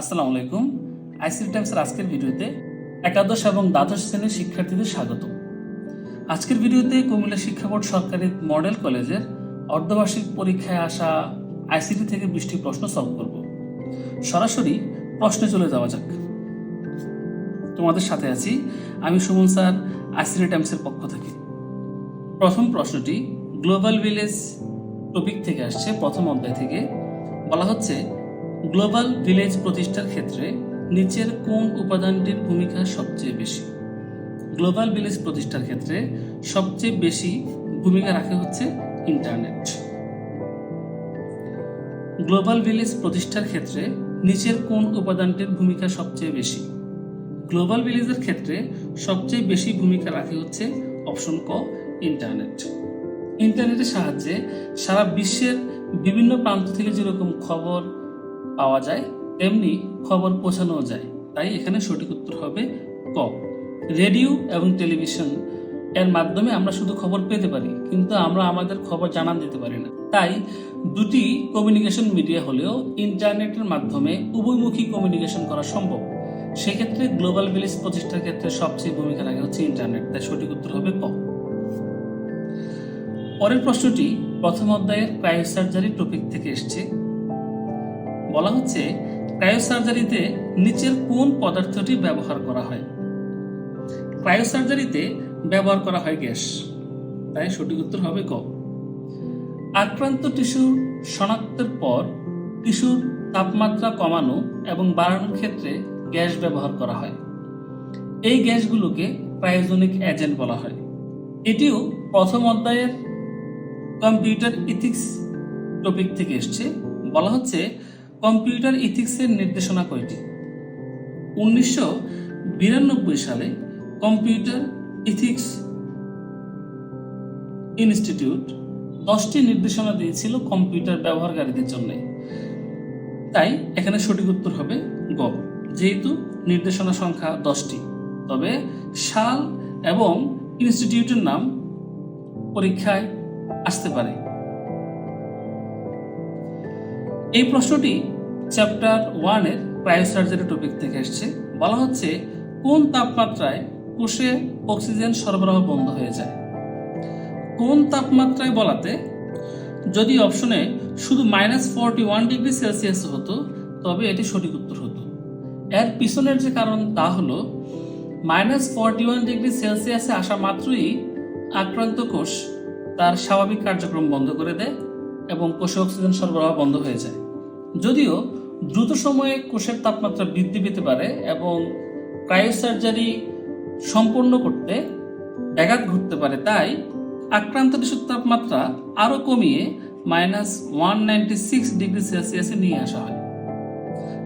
আসসালামু আলাইকুম। আইসিটি টাইমসের আজকের ভিডিওতে একাদশ এবং দ্বাদশ শ্রেণির শিক্ষার্থীদের স্বাগত আজকের ভিডিওতে কুমিল্লা শিক্ষা বোর্ড সরকারি মডেল কলেজের অর্ধবার্ষিক পরীক্ষায় আসা আইসিটি থেকে বৃষ্টি প্রশ্ন সলভ করব। সরাসরি প্রশ্নে চলে যাওয়া যাক। তোমাদের সাথে আছি আমি সুমন স্যার, আইসিটি টাইমসের পক্ষ থেকে। প্রথম প্রশ্নটি গ্লোবাল ভিলেজ টপিক থেকে আসছে, প্রথম অধ্যায় থেকে। বলা হচ্ছে গ্লোবাল ভিলেজ প্রতিষ্ঠার ক্ষেত্রে নিচের কোন উপাদানটির ভূমিকা সবচেয়ে বেশি? গ্লোবাল ভিলেজ প্রতিষ্ঠার ক্ষেত্রে সবচেয়ে বেশি ভূমিকা রাখে হচ্ছে ইন্টারনেট। গ্লোবাল ভিলেজ প্রতিষ্ঠার ক্ষেত্রে নিচের কোন উপাদানটির ভূমিকা সবচেয়ে বেশি? গ্লোবাল ভিলেজের ক্ষেত্রে সবচেয়ে বেশি ভূমিকা রাখে হচ্ছে অপশন ক, ইন্টারনেট। ইন্টারনেটের সাহায্যে সারা বিশ্বের বিভিন্ন প্রান্ত থেকে যেরকম খবর পাওয়া যায়, তেমনি খবর পৌঁছানো যায়। তাই এখানে সঠিক উত্তর হবে ক। রেডিও এবং টেলিভিশন এর মাধ্যমে আমরা শুধু খবর পেতে পারি, কিন্তু আমরা আমাদের খবর জানান দিতে পারি না। তাই দুটি কমিউনিকেশন মিডিয়া হলেও ইন্টারনেটের মাধ্যমে উভয়মুখী কমিউনিকেশন করা সম্ভব। সেক্ষেত্রে গ্লোবাল ভিলেজ প্রতিষ্ঠার ক্ষেত্রে সবচেয়ে ভূমিকা রাখে হচ্ছে ইন্টারনেট তাই সঠিক উত্তর হবে ক। পরের প্রশ্নটি প্রথম অধ্যায়ের ক্রায়োসার্জারি টপিক থেকে এসছে। বলা হচ্ছে, ক্রায়োসার্জারিতে নিচের কোন পদার্থটি ব্যবহার করা হয়? ক্রায়োসার্জারিতে ব্যবহার করা হয় গ্যাস। তাই সঠিক উত্তর হবে ক আক্রান্ত টিস্যুর শনাক্তের পর টিস্যুর তাপমাত্রা কমানো এবং বাড়ানোর ক্ষেত্রে গ্যাস ব্যবহার করা হয়। এই গ্যাসগুলোকে ক্রায়োজনিক এজেন্ট বলা হয়। এটিও প্রথম অধ্যায়ের কম্পিউটার ইথিক্স টপিক থেকে এসছে। বলা হচ্ছে কম্পিউটার ইথিক্সের নির্দেশনা কয়টি? উনিশশো বিরানব্বই সালে কম্পিউটার ইথিক্স ইনস্টিটিউট দশটি নির্দেশনা দিয়েছিল কম্পিউটার ব্যবহারকারীদের জন্য। তাই এখানে সঠিক উত্তর হবে গ। যেহেতু নির্দেশনা সংখ্যা দশটি, তবে সাল এবং ইনস্টিটিউটের নাম পরীক্ষায় আসতে পারে। এই প্রশ্নটি চ্যাপ্টার ওয়ানের ক্রায়োসার্জারি টপিক থেকে এসছে। বলা হচ্ছে, কোন তাপমাত্রায় কোষে অক্সিজেন সরবরাহ বন্ধ হয়ে যায়? কোন তাপমাত্রায় বলাতে, যদি অপশনে শুধু minus forty one degree Celsius হতো, তবে এটি সঠিক উত্তর হতো। এর পিছনের যে কারণ তা হলো মাইনাস ফোরটি ওয়ান ডিগ্রি সেলসিয়াসে আসা মাত্রই আক্রান্ত কোষ তার স্বাভাবিক কার্যক্রম বন্ধ করে দেয় এবং কোষে অক্সিজেন সরবরাহ বন্ধ হয়ে যায়। যদিও দ্রুত সময়ে কোষের তাপমাত্রা বৃদ্ধি পেতে পারে এবং ক্রায়োসার্জারি সম্পন্ন করতে ব্যাঘাত ঘটতে পারে, তাই আক্রান্ত টিস্যুর তাপমাত্রা আরও কমিয়ে minus one ninety six degree সেলসিয়াসে নিয়ে আসা হয়।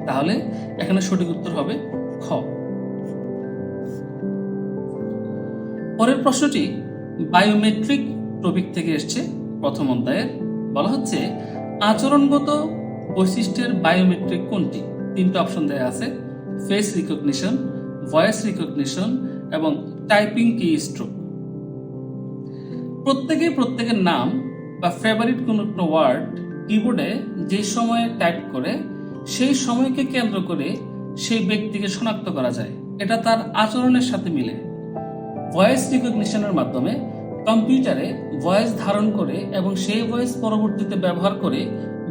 তাহলে এখানে সঠিক উত্তর হবে খ। পরের প্রশ্নটি বায়োমেট্রিক টপিক থেকে এসছে। প্রথম অধ্যায়ের বলা হচ্ছে, আচরণগত বৈশিষ্ট্যের বায়োমেট্রিক কোনটি? তিনটা অপশন দেওয়া আছে ফেস রিকগনিশন ভয়েস রিকগনিশন এবং টাইপিং কি স্ট্রোক প্রত্যেকে প্রত্যেকের নাম বা ফেভারিট কোনো একটা ওয়ার্ড কিবোর্ডে যে সময়ে টাইপ করে, সেই সময়কে কেন্দ্র করে সেই ব্যক্তিকে শনাক্ত করা যায়। এটা তার আচরণের সাথে মিলে। ভয়েস রিকগনিশনের মাধ্যমে কম্পিউটারে ভয়েস ধারণ করে এবং সেই ভয়েস পরবর্তীতে ব্যবহার করে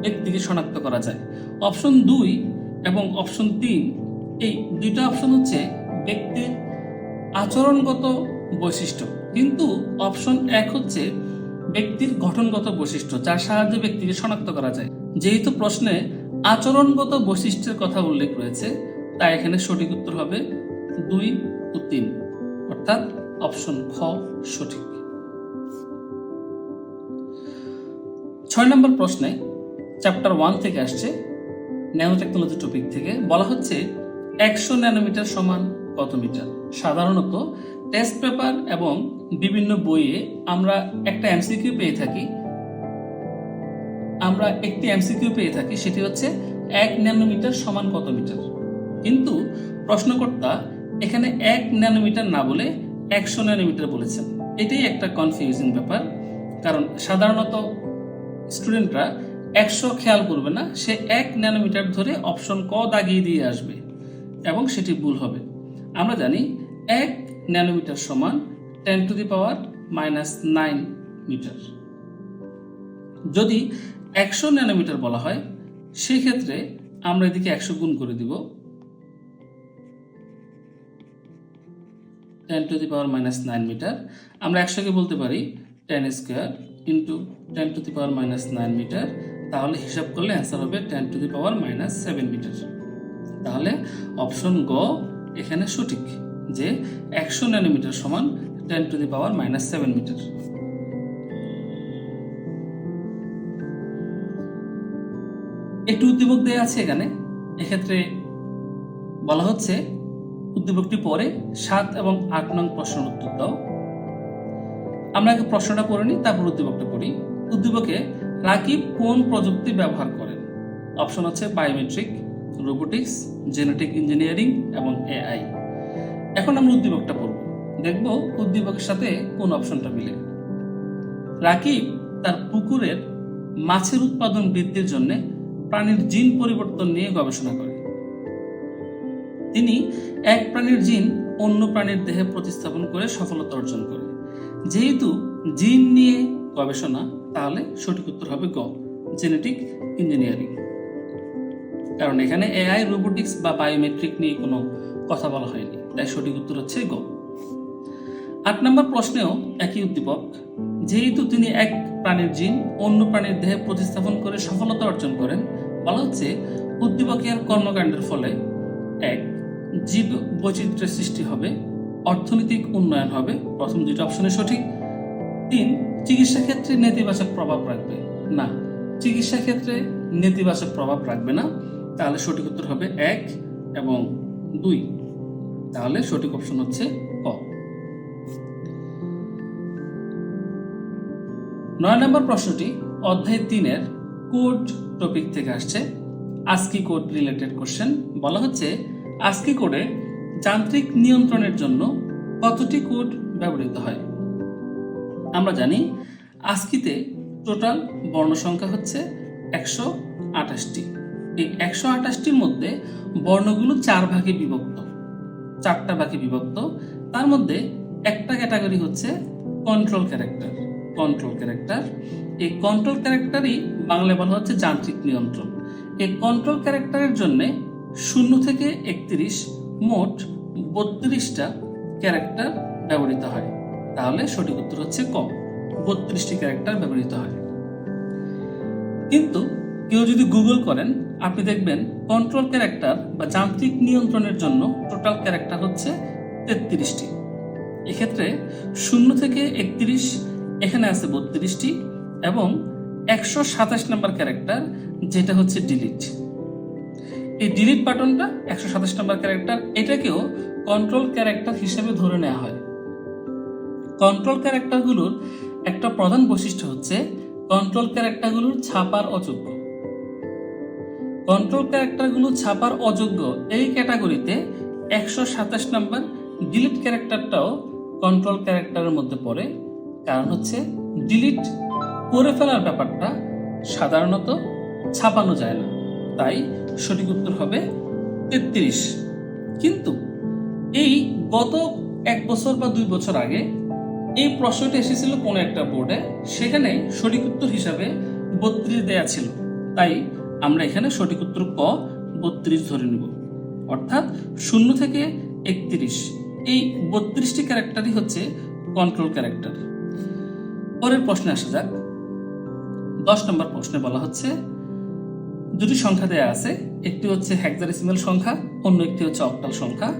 ব্যক্তিকে শনাক্ত করা যায়। অপশন দুই এবং অপশন তিন, এই দুইটা অপশন হচ্ছে ব্যক্তির আচরণগত বৈশিষ্ট্য। কিন্তু অপশন এক হচ্ছে ব্যক্তির গঠনগত বৈশিষ্ট্য, যার সাহায্যে ব্যক্তিকে শনাক্ত করা যায়। যেহেতু প্রশ্নে আচরণগত বৈশিষ্ট্যের কথা উল্লেখ রয়েছে, তাই এখানে সঠিক উত্তর হবে দুই ও তিন। অর্থাৎ অপশন খ সঠিক। ছয় নম্বর প্রশ্নে চ্যাপ্টার ওয়ান থেকে আসছে ন্যানো টেকনোলজি টপিক থেকে। বলা হচ্ছে একশো ন্যানোমিটার সমান কত মিটার? সাধারণত টেস্ট পেপার এবং বিভিন্ন বইয়ে আমরা একটা এমসিকিউ পেয়ে থাকি। আমরা একটি এমসিকিউ পেয়ে থাকি, সেটি হচ্ছে এক ন্যানোমিটার সমান কত মিটার? কিন্তু প্রশ্নকর্তা এখানে এক ন্যানোমিটার না বলে একশো ন্যানোমিটার বলেছেন। এটাই একটা কনফিউজিং ব্যাপার। কারণ সাধারণত স্টুডেন্টরা একশো খেয়াল করবে না, সে এক ন্যানোমিটার ধরে অপশন ক দাগিয়ে দিয়ে আসবে এবং সেটি ভুল হবে। আমরা জানি এক ন্যানোমিটার সমান ten to the power minus nine metre. যদি একশো ন্যানোমিটার বলা হয় সেই ক্ষেত্রে আমরা এদিকে একশো গুণ করে দিব। Ten to the power minus nine metre. আমরা একশোকে বলতে পারি ten square into ten to the power minus nine metre. তাহলে হিসাব করলে অ্যান্সার হবে ten to the power minus seven metre তাহলে অপশন গ এখানে সঠিক যে একশো ন্যানোমিটার সমান ten to the power minus seven metre একটু উদ্দীপক দেওয়া আছে এখানে। এক্ষেত্রে বলা হচ্ছে, উদ্দীপকটি পরে সাত এবং আট নং প্রশ্নের উত্তর দাও। আমরা আগে প্রশ্নটা পড়ে নিই, তারপর উদ্দীপকটা পড়ি। উদ্দীপকে রাকিব কোন প্রযুক্তি ব্যবহার করেন? অপশন আছে বায়োমেট্রিক, রোবোটিক্স, জেনেটিক ইঞ্জিনিয়ারিং এবং এআই। এখন আমরা উদ্দীপকটা পড়ব। দেখব উদ্দীপকের সাথে কোন অপশনটা মিলে। রাকিব তার পুকুরের মাছের উৎপাদন বৃদ্ধির জন্য প্রাণীর জিন পরিবর্তন নিয়ে গবেষণা করে। তিনি এক প্রাণীর জিন অন্য প্রাণীর দেহে প্রতিস্থাপন করে সফলতা অর্জন করে। যেহেতু জিন নিয়ে গবেষণা, তাহলে সঠিক উত্তর হবে গ জেনেটিক ইঞ্জিনিয়ারিং কারণ এখানে এআই রোবোটিক্স বা বায়োমেট্রিক নিয়ে কোনো কথা বলা হয়নি, তাই সঠিক উত্তর হচ্ছে গ। আট নম্বর প্রশ্নেও একই উদ্দীপক, যেহেতু তিনি এক প্রাণীর জিন, অন্য প্রাণীর দেহে প্রতিস্থাপন করে সফলতা অর্জন করেন, বলা হচ্ছে উদ্দীপকের কর্মকাণ্ডের ফলে এক জীব বৈচিত্র্যের সৃষ্টি হবে, অর্থনৈতিক উন্নয়ন হবে, প্রথম দুইটা অপশনে সঠিক। তিন চিকিৎসা ক্ষেত্রে নেতিবাচক প্রভাব রাখবে? না। চিকিৎসা ক্ষেত্রে নেতিবাচক প্রভাব রাখবে না। তাহলে সঠিক উত্তর হবে এক এবং দুই। তাহলে সঠিক অপশন হচ্ছে ক। নয় নম্বর প্রশ্নটি অধ্যায় তিনের কোড টপিক থেকে আসছে। আস্কি কোড রিলেটেড কোশ্চেন বলা হচ্ছে আস্কি কোডে যান্ত্রিক নিয়ন্ত্রণের জন্য কতটি কোড ব্যবহৃত হয়? আমরা জানি আজকিতে টোটাল বর্ণ সংখ্যা হচ্ছে একশো আঠাশটি। এই একশো আঠাশটির মধ্যে বর্ণগুলো চার ভাগে বিভক্ত, চারটা ভাগে বিভক্ত। তার মধ্যে একটা ক্যাটাগরি হচ্ছে কন্ট্রোল ক্যারেক্টার কন্ট্রোল ক্যারেক্টার এই কন্ট্রোল ক্যারেক্টারই বাংলায় বলা হচ্ছে যান্ত্রিক নিয়ন্ত্রণ। এই কন্ট্রোল ক্যারেক্টারের জন্য শূন্য থেকে একত্রিশ মোট বত্রিশটা ক্যারেক্টার ব্যবহৃত হয়। তাহলে সঠিক উত্তর হচ্ছে ক। বত্রিশটি ক্যারেক্টার ব্যবহৃত হয়। কিন্তু কেউ যদি গুগল করেন, আপনি দেখবেন কন্ট্রোল ক্যারেক্টার বা যান্ত্রিক নিয়ন্ত্রণের জন্য টোটাল ক্যারেক্টার হচ্ছে তেত্রিশটি। এক্ষেত্রে শূন্য থেকে একত্রিশ, এখানে আছে বত্রিশটি এবং একশো সাতাশ নম্বর ক্যারেক্টার যেটা হচ্ছে ডিলিট এই ডিলিট বাটনটা একশো সাতাশ নম্বর ক্যারেক্টার এটাকেও কন্ট্রোল ক্যারেক্টার হিসেবে ধরে নেওয়া হয়। কন্ট্রোল ক্যারেক্টারগুলোর একটা প্রধান বৈশিষ্ট্য হচ্ছে কন্ট্রোল ক্যারেক্টারগুলোর ছাপার অযোগ্য। কন্ট্রোল ক্যারেক্টারগুলো ছাপার অযোগ্য এই ক্যাটাগরিতে একশো সাতাশ নম্বর ডিলিট ক্যারেক্টারটাও কন্ট্রোল ক্যারেক্টারের মধ্যে পড়ে। কারণ হচ্ছে ডিলিট করে ফেলার ব্যাপারটা সাধারণত ছাপানো যায় না। তাই সঠিক উত্তর হবে তেত্রিশ। কিন্তু এই গত এক বছর বা দুই বছর আগে এই প্রশ্নটি এসেছিল কোনো একটা বোর্ডে সেখানে সঠিক উত্তর হিসাবে বত্রিশ দেয়া ছিল। তাই আমরা এখানে সঠিক উত্তর ক, বত্রিশ ধরে নিব। অর্থাৎ শূন্য থেকে একত্রিশ। এই বত্রিশটি ক্যারেক্টারই হচ্ছে কন্ট্রোল ক্যারেক্টার পরের প্রশ্নে আসা যাক। দশ নম্বর প্রশ্নে বলা হচ্ছে, দুটি সংখ্যা দেয়া আছে। একটি হচ্ছে হেক্সাডেসিমাল সংখ্যা, অন্য একটি হচ্ছে অক্টাল সংখ্যা।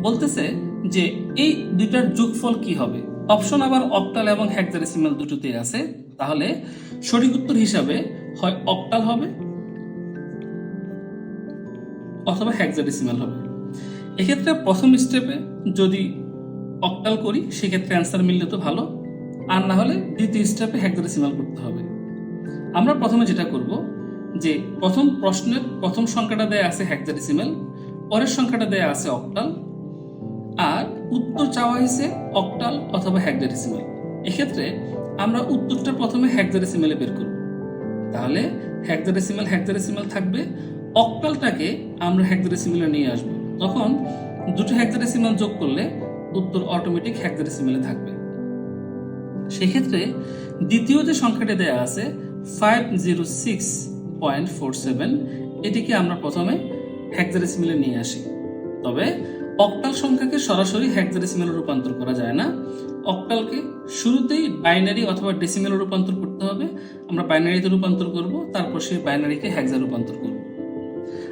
বলতেছে যে এই দুইটার যোগফল কি হবে? অপশন আবার অক্টাল এবং হেক্সাডেসিমাল দুটোতে আছে। তাহলে সঠিক উত্তর হিসাবে হয় অক্টাল হবে অথবা হেক্সাডেসিমাল হবে। এক্ষেত্রে প্রথম স্টেপে যদি অক্টাল করি, সেক্ষেত্রে অ্যান্সার মিললে তো ভালো। আর না হলে দ্বিতীয় স্টেপে হেক্সাডেসিমাল করতে হবে। আমরা প্রথমে যেটা করব, যে প্রথম প্রশ্নের প্রথম সংখ্যাটা দেয়া আছে হেক্সাডেসিমাল পরের সংখ্যাটা দেয়া আছে অক্টাল। আর উত্তর চাওয়া হয়েছে অক্টাল অথবা হেক্সাডেসিমাল এক্ষেত্রে আমরা উত্তরটা প্রথমে হেক্সাডেসিমালে বের করব। তাহলে হেক্সাডেসিমাল হেক্সাডেসিমাল থাকবে। অক্টালটাকে আমরা হেক্সাডেসিমালে নিয়ে আসব। তখন দুটো হেক্সাডেসিমাল যোগ করলে উত্তর অটোমেটিক হেক্সাডেসিমালে থাকবে। সেক্ষেত্রে দ্বিতীয় যে সংখ্যাটি দেয়া আছে five zero six point four seven এটিকে আমরা প্রথমে হেক্সাডেসিমেলে নিয়ে আসি। তবে অক্টাল সংখ্যাকে সরাসরি হেক্সাডেসিমেলে রূপান্তর করা যায় না। অক্টালকে শুরুতেই বাইনারি অথবা ডেসিমেলে রূপান্তর করতে হবে। আমরা বাইনারিতে রূপান্তর করব, তারপর সেই বাইনারিকে হেক্সা রূপান্তর করব।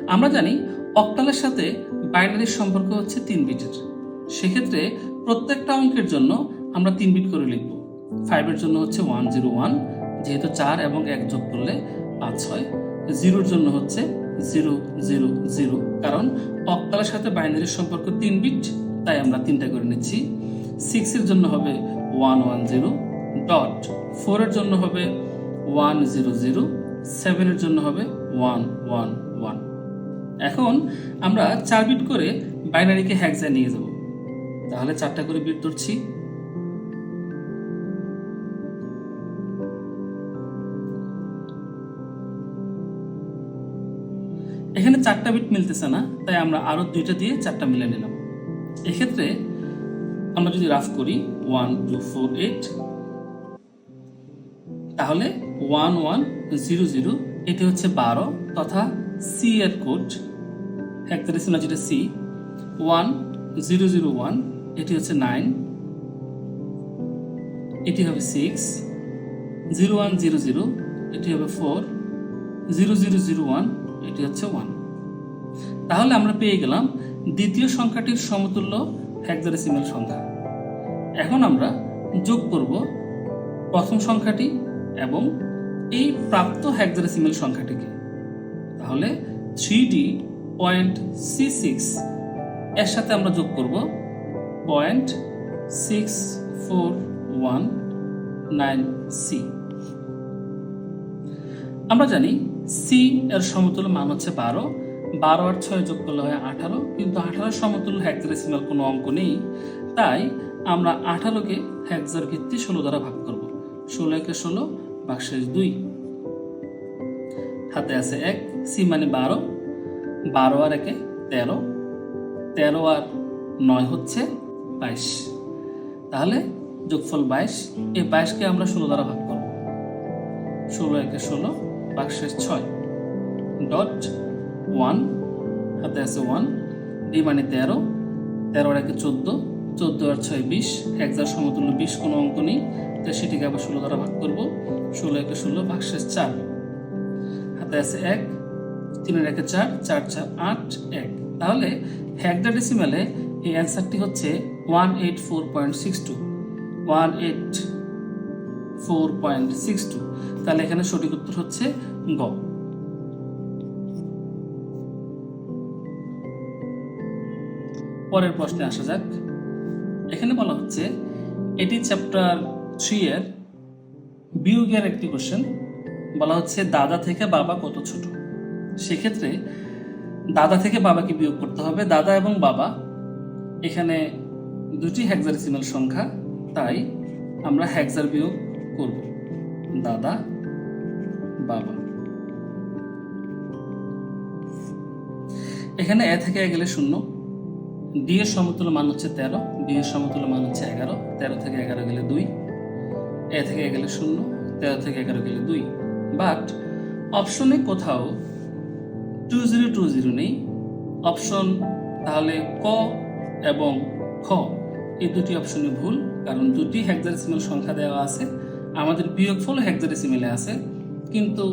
আমরা জানি অক্টালের সাথে বাইনারির সম্পর্ক হচ্ছে তিন বিটের। সেক্ষেত্রে প্রত্যেকটা অঙ্কের জন্য আমরা তিন বিট করে লিখব। ফাইভের জন্য হচ্ছে ওয়ান জিরো ওয়ান যেহেতু চার এবং এক যোগ করলে পাঁচ হয়। জিরোর জন্য হচ্ছে জিরো জিরো জিরো। কারণ অক্টালের সাথে বাইনারির সম্পর্ক তিন বিট তাই আমরা তিনটা করে নিচ্ছি। সিক্সের জন্য হবে ওয়ান ওয়ান জিরো ডট ফোরের জন্য হবে ওয়ান জিরো জিরো সেভেনের জন্য হবে ওয়ান ওয়ান ওয়ান এখন আমরা চার বিট করে বাইনারিকে হ্যাকজায় নিয়ে যাব তাহলে চারটা করে বিট ধরছি। এখানে চারটা বিট মিলতেছে না, তাই আমরা আরও দুইটা দিয়ে চারটা মিলে নিলাম। এক্ষেত্রে আমরা যদি রাফ করি ওয়ান টু ফোর এইট তাহলে ওয়ান ওয়ান জিরো জিরো এটি হচ্ছে বারো, তথা সি এর কোড হেক্সাডেসিমাল যেটা C one zero zero one এটি হচ্ছে নাইন এটি হবে six zero one zero zero এটি হবে four zero zero zero one এটি হচ্ছে ওয়ান তাহলে আমরা পেয়ে গেলাম দ্বিতীয় সংখ্যাটির সমতুল্য হেক্সাডেসিমাল সংখ্যা। এখন আমরা যোগ করব প্রথম সংখ্যাটি এবং এই প্রাপ্ত হেক্সাডেসিমাল সংখ্যাটিকে। তাহলে three D point C six এর সাথে আমরা যোগ করব point six four one nine C আমরা জানি সি এর সমতুল্য মান হচ্ছে বারো। বারো আর ছয় যোগ করলে হয় আঠারো, কিন্তু আঠারোর সমতুল্য হেক্সাডেসিমাল কোনো অঙ্ক নেই। তাই আমরা আঠারোকে হেক্সার ভিত্তি ষোলো দ্বারা ভাগ করব। ষোলো একে ষোলো বাক্সেস দুই। হাতে আছে এক, সি মানে বারো। বারো আর একে তেরো। তেরো আর নয় হচ্ছে বাইশ। তাহলে যোগফল বাইশ। এই বাইশকে আমরা ষোলো দ্বারা ভাগ করব। ষোলো একে ষোলো বাক্সেস ছয়। ডট ওয়ান হাতে আছে ওয়ান ডি মানে তেরো তেরোর একে চোদ্দ, চোদ্দ আর ছয় বিশ একজার সমতুল্য বিশ কোনো অঙ্ক নেই, তাই সেটিকে আবার ষোলো দ্বারা ভাগ করব, ষোলো একে ষোলো বাক্সেস চার। হাতে আছে এক, তিনের একে চার চার চার, আট, এক। তাহলে হেক্সা ডেসিমেলে এই অ্যান্সারটি হচ্ছে one eight four point six two one eight four point six two. তাহলে এখানে সঠিক উত্তর হচ্ছে গ। পরের প্রশ্নে আসা যাক। এখানে বলা হচ্ছে, এটি চ্যাপ্টার থ্রি এর বিয়োগের একটি কোশ্চেন বলা হচ্ছে, দাদা থেকে বাবা কত ছোট? সেক্ষেত্রে দাদা থেকে বাবাকে বিয়োগ করতে হবে। দাদা এবং বাবা এখানে দুটি হেক্সাডেসিমাল সংখ্যা, তাই আমরা হেক্সার বিয়োগ করব। দাদা, বাবা। এখানে এ থেকে গেলে শূন্য। ডি এর সমতুল্য মান হচ্ছে তেরো বি এর সমতুল্য মান হচ্ছে এগারো, তেরো থেকে এগারো গেলে দুই, এ থেকে গেলে শূন্য, তেরো থেকে এগারো গেলে দুই। বাট, অপশনে কোথাও টু জিরো টু জিরো নেই। অপশন তাহলে ক এবং খ, এই দুটি অপশনে ভুল, কারণ দুটি হেক্সাডেসিমাল সংখ্যা দেওয়া আছে। আমাদের বিয়োগফল হেক্সাডেসিমেলে আছে, কিন্তু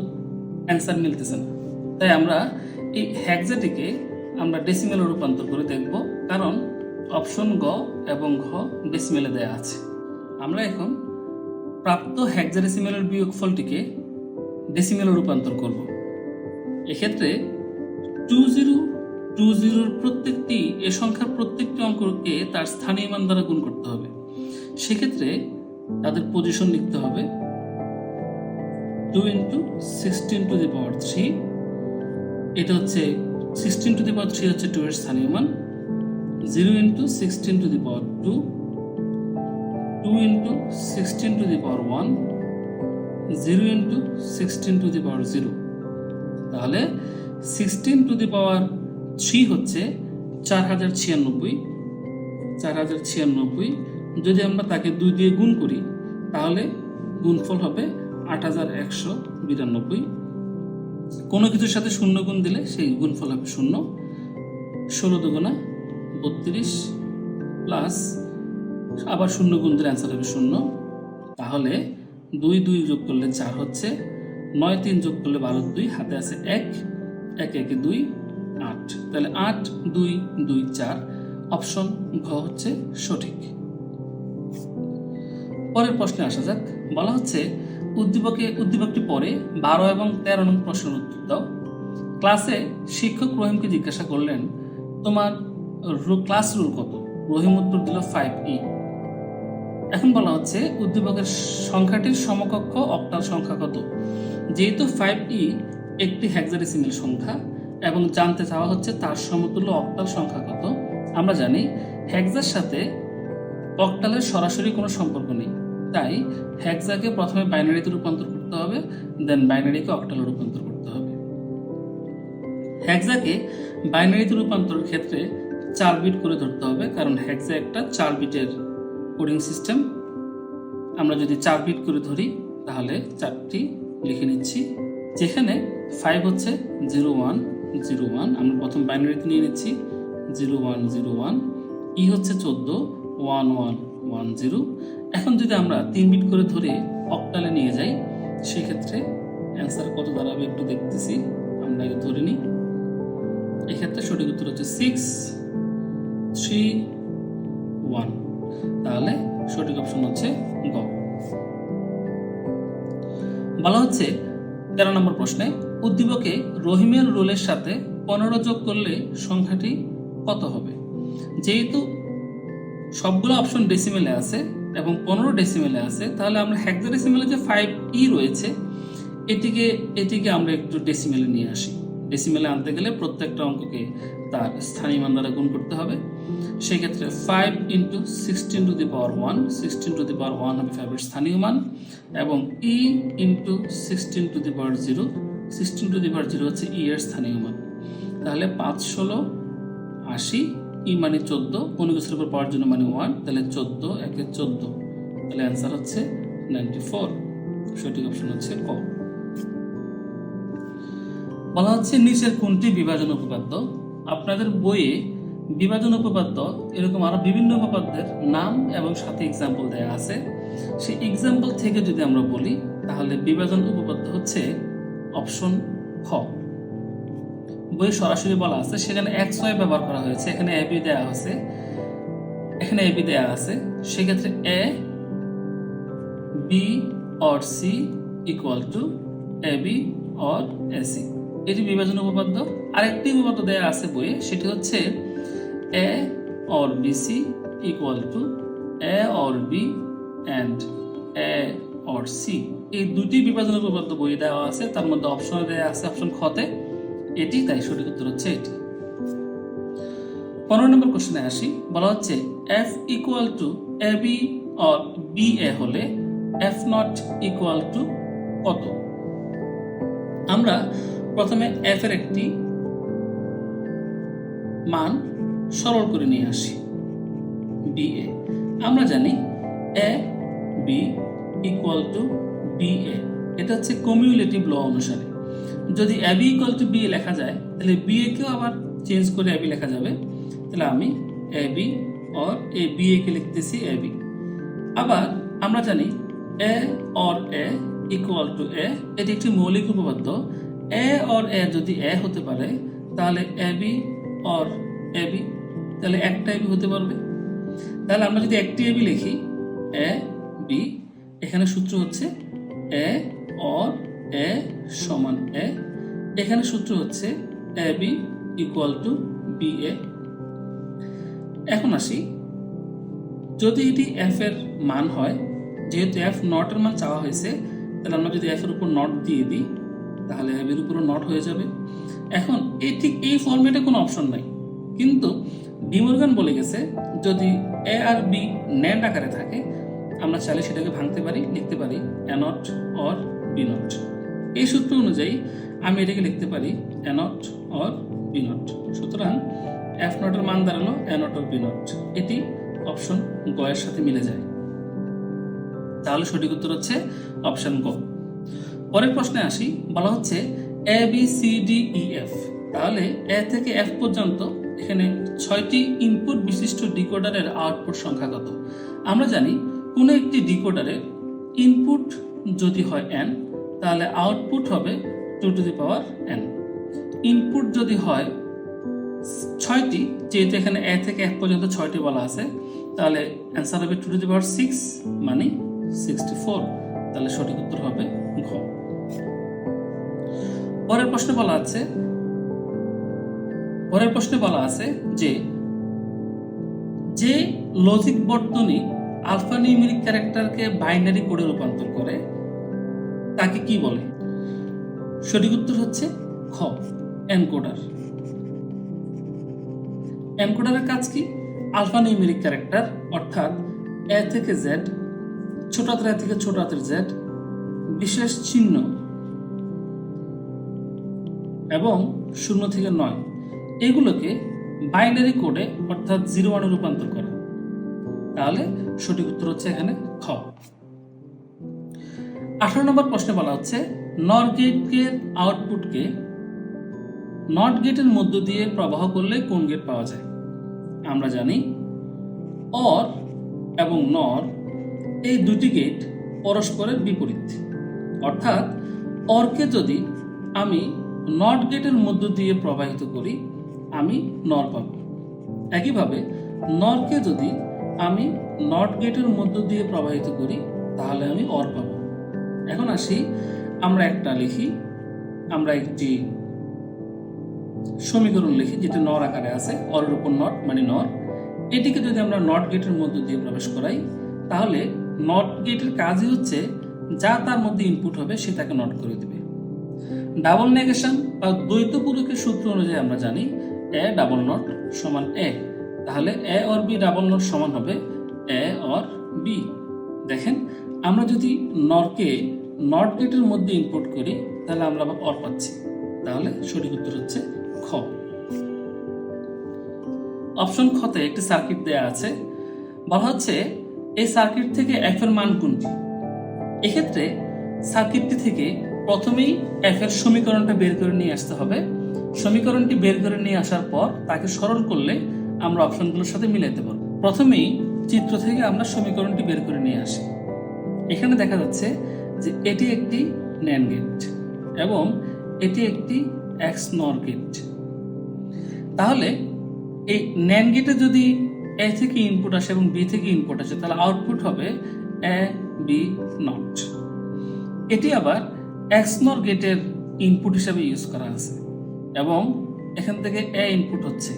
অ্যান্সার মিলতেছে না। তাই আমরা এই হেক্সাটিকে আমরা ডেসিমেলে রূপান্তর করে দেখব, কারণ অপশন গ এবং ঘ ডেসিমেলে দেয়া আছে। আমরা এখন প্রাপ্ত হেক্সাডেসিমেলের বিয়োগফলটিকে ডেসিমেলে রূপান্তর করব। এক্ষেত্রে টু জিরো টু জিরোর প্রত্যেকটি, এ সংখ্যার প্রত্যেকটি অঙ্ককে তার স্থানীয় মান দ্বারা গুণ করতে হবে। সেক্ষেত্রে তাদের পজিশন লিখতে হবে। Two into sixteen to the power three এটা হচ্ছে sixteen to the power three হচ্ছে টু এর স্থানীয় মান। Zero into sixteen to the power two two into sixteen to the power one zero into sixteen to the power zero তাহলে sixteen to the power three হচ্ছে চার হাজার ছিয়ানব্বই। চার হাজার ছিয়ানব্বই যদি আমরা তাকে দুই দিয়ে গুণ করি, তাহলে গুণফল হবে আট হাজার একশো বিরানব্বই। কোনো কিছুর সাথে শূন্য গুণ দিলে সেই গুণফল হবে শূন্য। ষোলো দুগুণা বত্রিশ প্লাস আবার শূন্য গুণ দিলে অ্যান্সার হবে শূন্য। তাহলে দুই দুই যোগ করলে চার হচ্ছে, নয় তিন যোগ করলে বারো দুই, হাতে আছে এক এক একে দুই, আট। তাহলে আট দুই দুই চার, অপশন ঘ হচ্ছে সঠিক। পরের প্রশ্নে আসা যাক। বলা হচ্ছে, উদ্দীপকে, উদ্দীপকটি পরে বারো এবং তেরো নং প্রশ্নের উত্তর দাও। ক্লাসে শিক্ষক রহিমকে জিজ্ঞাসা করলেন, তোমার ক্লাস রুল কত? রহিম উত্তর দিল, ফাইভ ই। এখন বলা হচ্ছে, উদ্দীপকের সংখ্যাটির সমকক্ষ অক্টাল সংখ্যা কত? যেহেতু ফাইভ ই একটি হেক্সাডেসিমেল সংখ্যা এবং জানতে চাওয়া হচ্ছে তার সমতুল্য অক্টাল সংখ্যা কত, আমরা জানি হেক্সার সাথে অক্টালের সরাসরি কোনো সম্পর্ক নেই। তাই হেক্সাকে প্রথমে বাইনারিতে রূপান্তর করতে হবে, দেন বাইনারিকে অক্টালে রূপান্তর করতে হবে। হেক্সাকে বাইনারিতে রূপান্তরের ক্ষেত্রে চার বিট করে ধরতে হবে, কারণ হেক্সা একটা চার বিটের কোডিং সিস্টেম। আমরা যদি চার বিট করে ধরি, তাহলে চারটি লিখে নিচ্ছি, যেখানে ফাইভ হচ্ছে জিরো ওয়ান জিরো ওয়ান আমরা প্রথম বাইনারিতে নিয়ে নিচ্ছি zero one zero one E হচ্ছে চোদ্দ ওয়ান ওয়ান ওয়ান জিরো এখন যদি আমরা তিন বিট করে ধরে অক্টালে নিয়ে যাই, সেক্ষেত্রে অ্যান্সার কত দাঁড়াবে একটু দেখতেছি। আমরা আগে ধরে নিই। এক্ষেত্রে সঠিক উত্তর হচ্ছে সিক্স থ্রি ওয়ান তাহলে সঠিক অপশন হচ্ছে গ। বলা হচ্ছে তেরো নম্বর প্রশ্নে, উদ্দীপকে রহিমের রোলের সাথে পনেরো যোগ করলে সংখ্যাটি কত হবে? যেহেতু সবগুলো অপশন ডেসিমেলে আছে এবং পনেরো ডেসিমেলে আছে। তাহলে আমরা হেক্সাডেসিমেলে যে ফাইভ ই রয়েছে, এটিকে এটিকে আমরা একটু ডেসিমেলে নিয়ে আসি। ডেসিমেলে আনতে গেলে প্রত্যেকটা অঙ্ককে তার স্থানীয় মান দ্বারা গুণ করতে হবে। সেক্ষেত্রে five into sixteen to the power one sixteen to the power one হবে ফাইভের স্থানীয় মান এবং E into sixteen to the power zero sixteen to the power zero হচ্ছে ই এর স্থানীয় মান। তাহলে পাঁচ, ষোলো, আশি ই মানে চোদ্দ, কোনো কিছুর উপর পাওয়ার জন্য মানে ওয়ান তাহলে চোদ্দ, একে চোদ্দ। তাহলে অ্যান্সার হচ্ছে নাইনটি ফোর সঠিক অপশন হচ্ছে ক। বলা হচ্ছে নিচের কোনটি বিভাজন উপপাদ্য? আপনাদের বইয়ে বিভাজন উপপাদ্য, এরকম আরও বিভিন্ন উপপাদ্যের নাম এবং সাথে এক্সাম্পল দেয়া আছে। সেই এক্সাম্পল থেকে যদি আমরা বলি, তাহলে বিভাজন উপপাদ্য হচ্ছে অপশন খ। বই সরাসরি বলা আছে। সেখানে এক্স ওয়াই ব্যবহার করা হয়েছে। এখানে এ বি দেওয়া আছে। এখানে এ বি দেওয়া আছে। সেক্ষেত্রে A B or C equal to A B or A C এটি বিভাজন উপপাদ্য। আরেকটি উপপাদ্য দেওয়া আছে বইয়ে। সেটি হচ্ছে A or B C equal to A or B and A or C এই দুটি বিভাজন উপপাদ্য বই দেওয়া আছে। তার মধ্যে অপশন দেওয়া আছে অপশন খতে এটি তাই সঠিক উত্তর হচ্ছে এটি। পনেরো নম্বর কোশ্চেনে আসি। বলা হচ্ছে F equal to A B or B A হলে এফ নট ইকুয়াল টু কত? আমরা প্রথমে এফ এর একটি মান সরল করে নিয়ে আসি বি এ আমরা জানি A B equal to B A এটা হচ্ছে কমিউলেটিভ ল অনুসারে। যদি A B equal to B লেখা যায়, তাহলে বি কেও আবার চেঞ্জ করে এ বি লেখা যাবে। তাহলে আমি A B or A B কে লিখতেছি এ বি আবার আমরা জানি A or A equal to A এটি একটি মৌলিক উপপাদ্য। এ অর এ যদি এ হতে পারে, তাহলে A B or A B তাহলে একটা এবি হতে পারবে। তাহলে আমরা যদি একটি এবি লিখি এ বি এখানে সূত্র হচ্ছে এ অর এ সমান এ। এখানে সূত্র হচ্ছে A B equal to B A. এখন আসি। যদি এটি এফ এর মান হয়, যেহেতু এফ নট এর মান চাওয়া হয়েছে, তাহলে আমরা যদি এফ এর উপর নট দিয়ে দিই, তাহলে এফ এর উপরও নট হয়ে যাবে। এখন এই ঠিক এই ফর্মেটে কোনো অপশন নাই। কিন্তু ডিমোরগান বলে গেছে, যদি এ আর বি ন্যান্ড আকারে থাকে, আমরা চাইলে সেটাকে ভাঙতে পারি, লিখতে পারি A not or B not এই সূত্র অনুযায়ী আমি এটাকে লিখতে পারি এ নট অর বিনট সুতরাং এফ নটের মান দাঁড়াল A not or B not এটি অপশন গ এর সাথে মিলে যায়। তাহলে সঠিক উত্তর হচ্ছে অপশন গ। পরের প্রশ্নে আসি। বলা হচ্ছে A B C D E F তাহলে এ থেকে এফ পর্যন্ত এখানে ছয়টি ইনপুট বিশিষ্ট ডিকোডারের আউটপুট সংখ্যা কত? আমরা জানি কোনো একটি ডিকোডারের ইনপুট যদি হয় এন তাহলে আউটপুট হবে two to the power N input যদি হয় ছয়টি, যেহেতু এখানে এ থেকে এক পর্যন্ত ছয়টি বলা আছে, তাহলে অ্যান্সার হবে two to the power six মানে সিক্সটি ফোর তাহলে সঠিক উত্তর হবে ঘ। পরের প্রশ্নে বলা আছে, পরের প্রশ্নে বলা আছে যে যে লজিক বর্তনী আলফা নিউমেরিক ক্যারেক্টারকে বাইনারি কোডে রূপান্তর করে তাকে কি বলে? সঠিক উত্তর হচ্ছে খ, এনকোডার। এনকোডারের কাজ কি? আলফা নিউমেরিক ক্যারেক্টার, অর্থাৎ এ থেকে জেড ছোট হাতের এ থেকে ছোট হাতের জেড বিশেষ চিহ্ন। এবং শূন্য থেকে নয়, এগুলোকে বাইনারি কোডে, অর্থাৎ জিরো ওয়ানে রূপান্তর করা। তাহলে সঠিক উত্তর হচ্ছে এখানে খ। আঠারো নম্বর প্রশ্নে বলা হচ্ছে নর আউটপুটকে নট গেটের মধ্য দিয়ে প্রবাহ করলে কোন গেট পাওয়া যায়? আমরা জানি অর এবং নর এই দুটি গেট পরস্পরের বিপরীত। অর্থাৎ অরকে যদি আমি নট গেটের মধ্য দিয়ে প্রবাহিত করি, আমি নর পাব। একইভাবে নরকে যদি আমি নট গেটের মধ্য দিয়ে প্রবাহিত করি, তাহলে আমি অর পাব। এখন আসি, আমরা একটা লিখি, আমরা একটি সমীকরণ লিখি যেটা নর আকারে আছে অরের উপর নট মানে নর। এটিকে যদি আমরা নট গেটের মধ্যে দিয়ে প্রবেশ করাই, তাহলে নট গেটের কাজই হচ্ছে যা তার মধ্যে ইনপুট হবে সে তাকে নট করে দেবে। ডাবল নেগেশন বা দ্বৈত পূরকের সূত্র অনুযায়ী আমরা জানি, এ ডাবল নট সমান এ। তাহলে A or B double not সমান হবে এ অর বি। দেখেন, আমরা যদি নরকে নট গেটের মধ্যে ইনপুট করি, তাহলে আমরা অর পাচ্ছি। তাহলে সঠিক উত্তর হচ্ছে খ। অপশন খতে একটি সার্কিট দেয়া আছে। বলা হচ্ছে, এই সার্কিট থেকে এফ এর মান কোনটি? এক্ষেত্রে সার্কিটটি থেকে প্রথমেই এফ এর সমীকরণটা বের করে নিয়ে আসতে হবে। সমীকরণটি বের করে নিয়ে আসার পর তাকে সরল করলে আমরা অপশনগুলোর সাথে মিলাতে পারব। প্রথমেই চিত্র থেকে আমরা সমীকরণটি বের করে নিয়ে আসি। এখানে দেখা যাচ্ছে যে এটি একটি ন্যান গেট এবং এটি একটি এক্স নর গেট। তাহলে এই ন্যান গেটে যদি এ থেকে ইনপুট আসে এবং বি থেকে ইনপুট আসে, তাহলে আউটপুট হবে এ বি নট এটি আবার এক্স নর গেটের ইনপুট হিসাবে ইউজ করা আছে এবং এখান থেকে এ ইনপুট হচ্ছে।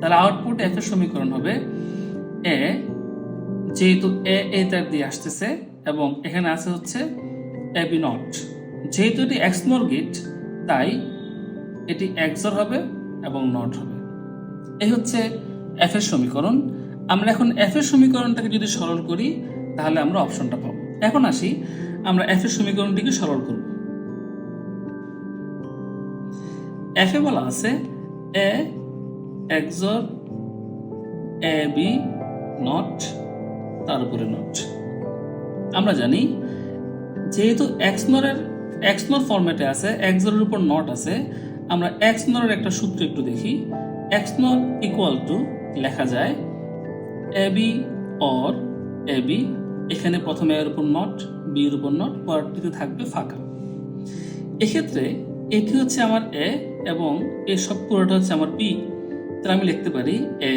তাহলে আউটপুট এর সমীকরণ হবে এ যেহেতু এ এ তার দিয়ে আসতেছে এবং এখানে আছে হচ্ছে এ বি নট যেহেতু এটি এক্স নর গেট তাই এটি এক্সর হবে এবং নট হবে। এই হচ্ছে এফ এর সমীকরণ। আমরা এখন এফ এর সমীকরণটাকে যদি সরল করি, তাহলে আমরা অপশনটা পাবো। এখন আসি, আমরা এফ এর সমীকরণটিকে সরল করব। এফ এ বলা আছে A XOR A B not তার উপরে নট আমরা জানি যেহেতু এক্স নরের এক্স ফরম্যাটে আছে এক্সরের উপর নট আছে, আমরা এক্স নরের একটা সূত্র একটু দেখি। এক্স নট ইকুয়াল টু লেখা যায় A B or A B এখানে প্রথমে এর উপর নট বি এর উপর নট পরটিতে থাকবে ফাঁকা। এক্ষেত্রে এটি হচ্ছে আমার এ এবং এই সব পুরোটা হচ্ছে আমার বি তাহলে আমি লিখতে পারি A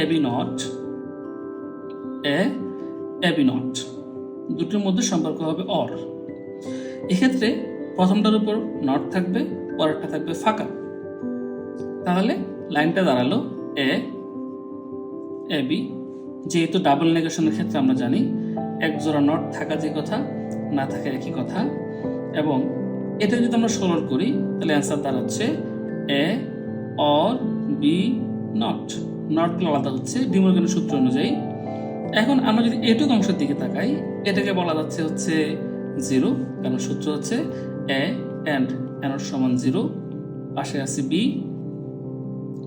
A B not A A B not দুটোর মধ্যে সম্পর্ক হবে অর এক্ষেত্রে প্রথমটার উপর নট থাকবে, পরেরটা থাকবে ফাঁকা। তাহলে লাইনটা দাঁড়াল এ এ, বি। যেহেতু ডাবল নেগেশনের ক্ষেত্রে আমরা জানি এক জোড়া নট থাকা যে কথা, না থাকা একই কথা। এবং এটা যদি আমরা সরল করি, তাহলে অ্যান্সার দাঁড়াচ্ছে A or B not not আলাদা হচ্ছে ডিমোর্গানের সূত্র অনুযায়ী এখন আমরা যদি এটুক অংশের দিকে তাকাই, এটাকে বলা যাচ্ছে হচ্ছে জিরো, কারণ সূত্র হচ্ছে এ অ্যান্ড অ্যানট সমান জিরো, পাশে আছে বি।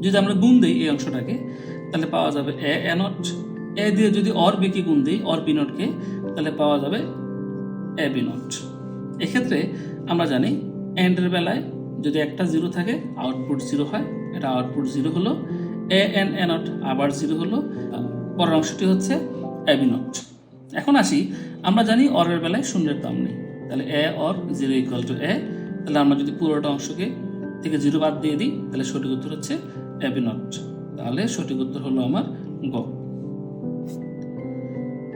যদি আমরা গুণ দিই এই অংশটাকে, তাহলে পাওয়া যাবে এ অ্যানট এ দিয়ে যদি অর বিকে গুণ দিই, অর বি নটকে তাহলে পাওয়া যাবে এ বি নট এক্ষেত্রে আমরা জানি এন্ডের বেলায় যদি একটা জিরো থাকে আউটপুট জিরো হয়, এটা আউটপুট জিরো হলো। এ এন এ নট আবার জিরো হলো। পরের অংশটি হচ্ছে এ বি নট এখন আসি, আমরা জানি অরের বেলায় শূন্যের দাম নেই। তাহলে A or zero equal to A, তাহলে আমরা যদি পুরোটা অংশকে থেকে জিরো বাদ দিয়ে দিই, তাহলে সঠিক উত্তর হচ্ছে এ বি নট তাহলে সঠিক উত্তর হলো আমার গ।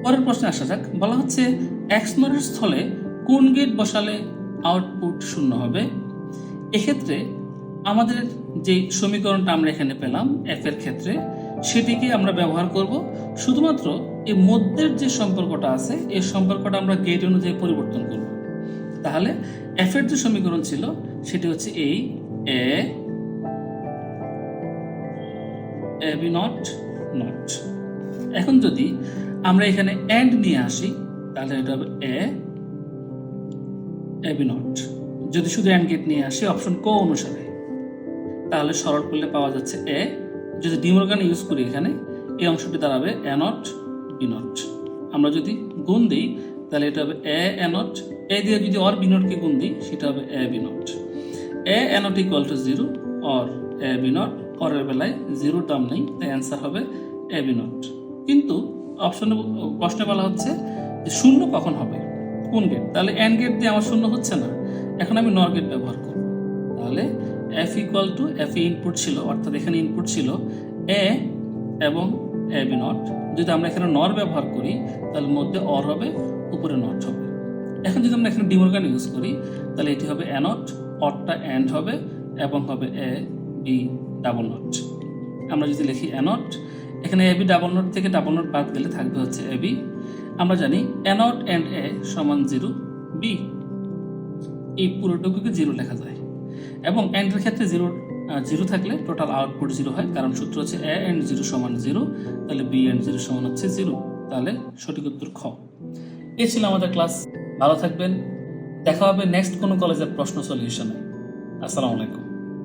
পরের প্রশ্নে আসা যাক, বলা হচ্ছে এক্স নরের স্থলে কোন গেট বসালে আউটপুট শূন্য হবে? এক্ষেত্রে আমাদের যে সমীকরণটা আমরা এখানে পেলাম এফ এর ক্ষেত্রে, সেটিকে আমরা ব্যবহার করব শুধুমাত্র এই মধ্যের যে সম্পর্কটা আছে, এই সম্পর্কটা আমরা গেট অনুযায়ী পরিবর্তন করব। তাহলে এফ এর যে সমীকরণ ছিল, সেটি হচ্ছে এই এ বি নট নট এখন যদি আমরা এখানে এন্ড নিয়ে আসি, তাহলে এটা হবে এ এ বি নট যদি শুধু অ্যান্ড গেট নিয়ে আসি অপশন ক অনুসারে, তাহলে সরল করলে পাওয়া যাচ্ছে এ যদি ডিমোরগান ইউজ করি এখানে, এই অংশটি দাঁড়াবে এ নট বি নট আমরা যদি গুণ দিই, তাহলে এটা হবে এ এ নট এ দিয়ে যদি অর বি নটকে গুণ দিই, সেটা হবে A B not A A not equal to zero or A B not অরের বেলায় জিরোর দাম নেই, তাই অ্যান্সার হবে এ বি নট কিন্তু অপশনে প্রশ্নে বলা হচ্ছে যে শূন্য কখন হবে? কোন গেট তাহলে এন গেট দিয়ে আমার শূন্য হচ্ছে না। এখন আমি নর গেট ব্যবহার করব। তাহলে F equal to F input ছিল, অর্থাৎ এখানে ইনপুট ছিল এ এবং এ বি নট যদি আমরা এখানে নর ব্যবহার করি, তাহলে মধ্যে অর হবে, উপরে নট হবে। এখন যদি আমরা এখানে ডিমোরগান ইউজ করি, তাহলে এটি হবে এ নট অরটা এন্ড হবে, এবং হবে এ বি ডাবল নট আমরা যদি লিখি এ নট এখানে এ বি ডাবল নট থেকে ডাবল নট বাদ গেলে থাকবে হচ্ছে এ বি আমরা জানি এ নট অ্যান্ড এ সমান জিরো বি এই পুরোটুকুকে জিরো লেখা যায়। এবং অ্যান্ডের ক্ষেত্রে জিরো জিরো থাকলে টোটাল আউটপুট জিরো হয়, কারণ সূত্র হচ্ছে এ এন্ড জিরো সমান জিরো তাহলে বি এন্ড জিরো সমান হচ্ছে জিরো তাহলে সঠিক উত্তর খ। এ ছিল আমাদের ক্লাস ভালো থাকবেন, দেখা হবে নেক্সট কোনো কলেজের প্রশ্ন সলিউশনে আসসালামু আলাইকুম।